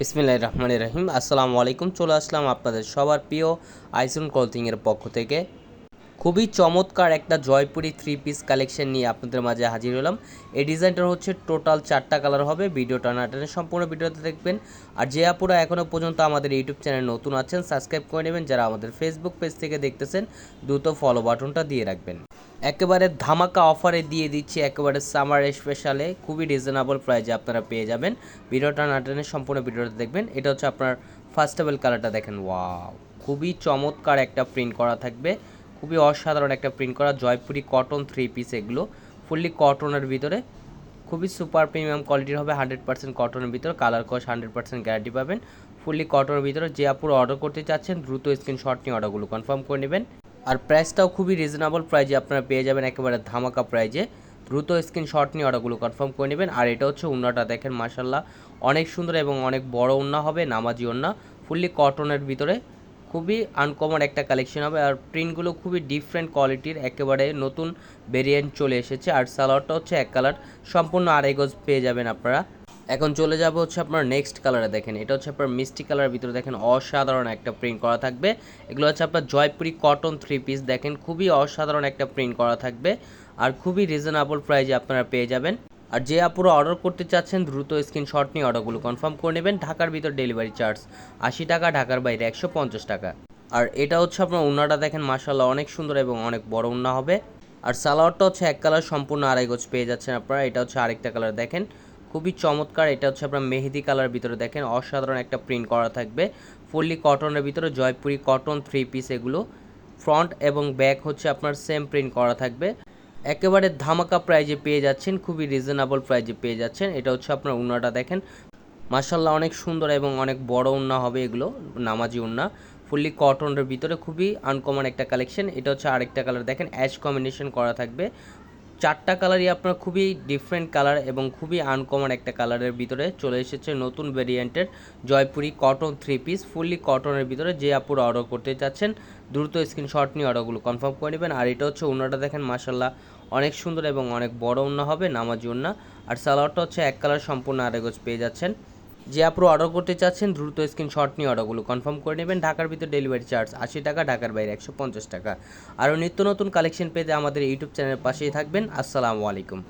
বিসমিল্লাহ রহমান রহিম। আসসালামু আলাইকুম। চলে আসলাম আপনাদের সবার প্রিয় আইসন কলথিংয়ের পক্ষ থেকে। খুবই চমৎকার একটা জয়পুরি থ্রি পিস কালেকশন নিয়ে আপনাদের মাঝে হাজির হলাম। এই ডিজাইনটার হচ্ছে টোটাল চারটা কালার হবে। ভিডিওটা না টেনে সম্পূর্ণ ভিডিওতে দেখবেন। আর যে আপুরা এখনও পর্যন্ত আমাদের ইউটিউব চ্যানেল নতুন আছেন সাবস্ক্রাইব করে নেবেন। যারা আমাদের ফেসবুক পেজ থেকে দেখতেছেন, দ্রুত ফলো বাটনটা দিয়ে রাখবেন। একেবারে ধামাকা অফারে দিয়ে দিচ্ছি, একেবারে সামার স্পেশালে খুবই রিজনেবল প্রাইজে আপনারা পেয়ে যাবেন। ভিডিওটা না টেনে সম্পূর্ণ ভিডিওটা দেখবেন। এটা হচ্ছে আপনার ফার্স্টেবল কালারটা দেখেন। ওয়াও খুবই চমৎকার একটা প্রিন্ট করা থাকবে। খুবই অসাধারণ একটা প্রিন্ট করা। জয়পুরি কটন থ্রি পিস এগুলো। ফুললি কটনের ভিতরে। খুবই সুপার প্রিমিয়াম কোয়ালিটির হবে। হান্ড্রেড পার্সেন্ট কটনের ভিতরে। কালার কস হান্ড্রেড পার্সেন্ট গ্যারান্টি পাবেন। ফুললি কটনের ভিতরে। যে আপুর অর্ডার করতে চাচ্ছেন, দ্রুত স্ক্রিনশট নিয়ে অর্ডারগুলো কনফার্ম করে নেবেন। আর প্রাইসটাও খুবই রিজনেবল প্রাইজে আপনারা পেয়ে যাবেন একেবারে ধামাকা প্রাইজে দ্রুত স্ক্রিনশট নিয়ে অর্ডারগুলো কনফার্ম করে নেবেন। আর এটা হচ্ছে উন্নাটা, দেখেন মাসাল্লাহ অনেক সুন্দর এবং অনেক বড় উন্না হবে, নামাজি উন্না ফুললি কটনের ভিতরে। খুবই আনকমন একটা কালেকশন হবে আর প্রিন্টগুলো খুবই ডিফারেন্ট কোয়ালিটির একেবারে নতুন ভেরিয়েন্ট চলে এসেছে। আর সালোয়ারটা হচ্ছে এক কালার সম্পূর্ণ আড়াই গজ পেয়ে যাবেন আপনারা। এখন চলে যাব হচ্ছে আপনার নেক্সট কালারে দেখেন। এটা হচ্ছে আপনার মিষ্টি কালারের ভিতরে দেখেন অসাধারণ একটা প্রিন্ট করা থাকবে। এগুলো হচ্ছে আপনার জয়পুরি কটন থ্রি পিস দেখেন, খুবই অসাধারণ একটা প্রিন্ট করা থাকবে আর খুবই রিজনেবল প্রাইজে আপনারা পেয়ে যাবেন। আর যে আপুরা অর্ডার করতে চাচ্ছেন, দ্রুত স্ক্রিনশট নিয়ে অর্ডারগুলো কনফার্ম করে নেবেন। ঢাকার ভিতর ডেলিভারি চার্জ আশি টাকা, ঢাকার বাইরে একশো পঞ্চাশ টাকা। আর এটা হচ্ছে আপনার উন্নাটা দেখেন মাসাল্লাহ অনেক সুন্দর এবং অনেক বড় উন্না হবে। আর সালোয়ারটা হচ্ছে এক কালার সম্পূর্ণ আড়াই গোছ পেয়ে যাচ্ছেন আপনারা। এটা হচ্ছে আরেকটা কালার দেখেন। খুবই চমৎকার। এটা হচ্ছে আপনার মেহেদি কালার ভিতরে দেখেন, অসাধারণ একটা প্রিন্ট করা থাকবে। ফুললি কটনের ভিতরে জয়পুরি কটন থ্রি পিস এগুলো। ফ্রন্ট এবং ব্যাক হচ্ছে আপনার সেম প্রিন্ট করা থাকবে। একেবারে ধামাকা প্রাইজে পেয়ে যাচ্ছেন, খুবই রিজনেবল প্রাইজে পেয়ে যাচ্ছেন। এটা হচ্ছে আপনার উন্নাটা দেখেন। মার্শাল্লাহ অনেক সুন্দর এবং অনেক বড় উন্না হবে এগুলো, নামাজি উন্না। ফুললি কটনের ভিতরে খুবই আনকমন একটা কালেকশন এটা হচ্ছে আরেকটা কালার দেখেন অ্যাশ কম্বিনেশন করা থাকবে। চারটা কালারই আপনার খুবই ডিফারেন্ট কালার এবং খুবই আনকমন একটা কালারের ভিতরে চলে এসেছে নতুন ভেরিয়েন্টের Jaipuri cotton three piece fully কটনের ভিতরে যে আপুরা অর্ডার করতে চাচ্ছেন, দ্রুত স্ক্রিনশট নিয়ে অর্ডারগুলো কনফার্ম করে নেবেন। আর এটা হচ্ছে উন্নাটা দেখেন মাসাল্লাহ অনেক সুন্দর এবং অনেক বড় উন্না হবে, নামাজি উন্না আর সালোয়ারটা হচ্ছে এক কালার সম্পূর্ণ আরেগোজ পেয়ে যাচ্ছেন। যে আপনি অর্ডার করতে চাচ্ছেন, দ্রুত স্ক্রিনশট নিয়ে অর্ডারগুলো কনফার্ম করে নেবেন। ঢাকার ভিতরে ডেলিভারি চার্জ আশি টাকা, ঢাকার বাইরে একশো পঞ্চাশ টাকা। আরও নিত্য নতুন কালেকশন পেতে আমাদের ইউটিউব চ্যানেলের পাশেই থাকবেন। আসসালামু আলাইকুম।